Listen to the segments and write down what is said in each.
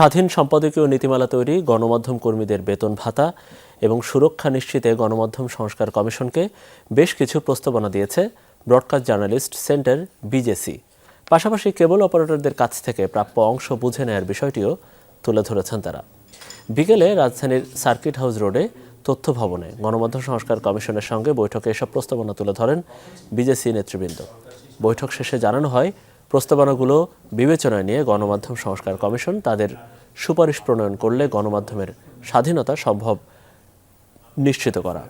স্বাধীন সম্পাদকীয় নীতিমালা তৈরি গণমাধ্যম কর্মীদের বেতন ভাতা এবং সুরক্ষা নিশ্চিতে গণমাধ্যম সংস্কার কমিশনকে বেশ কিছু প্রস্তাবনা দিয়েছে ব্রডকাস্ট জার্নালিস্ট সেন্টার বিজেসি। পাশাপাশি কেবল অপারেটরদের কাছ থেকে প্রাপ্য অংশ বুঝে নেয়ার বিষয়টিও তুলে ধরেছেন তারা। বিকেলে রাজধানীর সার্কিট হাউস রোডে তথ্য ভবনে গণমাধ্যম সংস্কার কমিশনের সঙ্গে বৈঠকে এসব প্রস্তাবনা তুলে ধরেন বিজেসি নেতৃবৃন্দ। বৈঠক শেষে জানানো হয় প্রস্তাবনাগুলো বিবেচনায় নিয়ে গণমাধ্যম সংস্কার কমিশন তাদের সুপারিশ প্রণয়ন করলে গণমাধ্যমের স্বাধীনতা সম্ভব নিশ্চিত করা।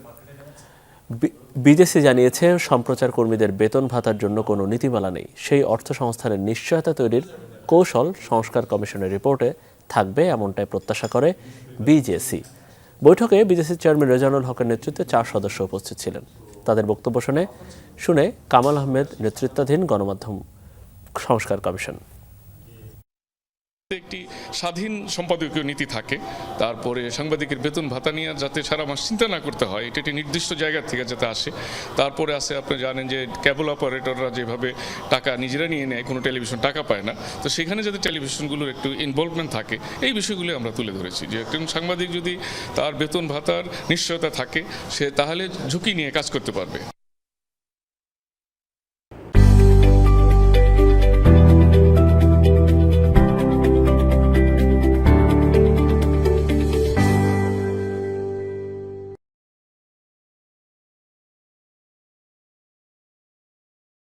বিজেসি জানিয়েছে, সম্প্রচার কর্মীদের বেতন ভাতার জন্য কোনো নীতিমালা নেই। সেই অর্থ সংস্থানের নিশ্চয়তা তৈরির কৌশল সংস্কার কমিশনের রিপোর্টে থাকবে এমনটাই প্রত্যাশা করে বিজেসি। বৈঠকে বিজেসি চেয়ারম্যান রেজানুল হকের নেতৃত্বে চার সদস্য উপস্থিত ছিলেন। তাদের বক্তব্য শুনে শুনে কামাল আহমেদ নেতৃত্বাধীন গণমাধ্যম সংস্কার কমিশন। একটি স্বাধীন সম্পাদকীয় নীতি থাকে, তারপরে সাংবাদিকের বেতন ভাতা নিয়ে যাতে সারা মাস চিন্তা না করতে হয়, এটা একটি নির্দিষ্ট জায়গা থেকে যাতে আসে। তারপরে আছে, আপনি জানেন যে কেবল অপারেটররা যেভাবে টাকা নিজেরা নিয়ে নেয়, কোনো টেলিভিশন টাকা পায় না। তো সেখানে যাতে টেলিভিশনগুলোর একটু ইনভলভমেন্ট থাকে, এই বিষয়গুলো আমরা তুলে ধরেছি। যে একজন সাংবাদিক যদি তার বেতন ভাতার নিশ্চয়তা থাকে, সে তাহলে ঝুঁকি নিয়ে কাজ করতে পারবে।